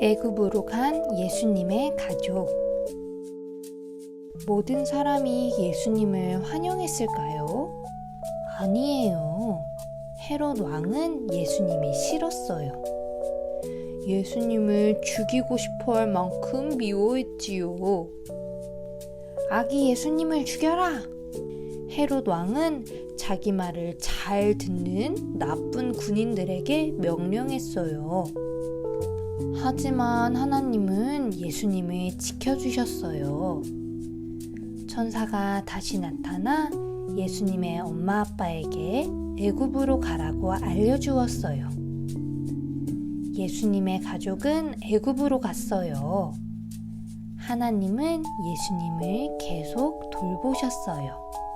애굽으로 간 예수님의 가족. 모든 사람이 예수님을 환영했을까요? 아니에요. 헤롯 왕은 예수님이 싫었어요. 예수님을 죽이고 싶어 할 만큼 미워했지요. 아기 예수님을 죽여라! 헤롯 왕은 자기 말을 잘 듣는 나쁜 군인들에게 명령했어요. 하지만 하나님은 예수님을 지켜주셨어요. 천사가 다시 나타나 예수님의 엄마 아빠에게 애굽으로 가라고 알려주었어요. 예수님의 가족은 애굽으로 갔어요. 하나님은 예수님을 계속 돌보셨어요.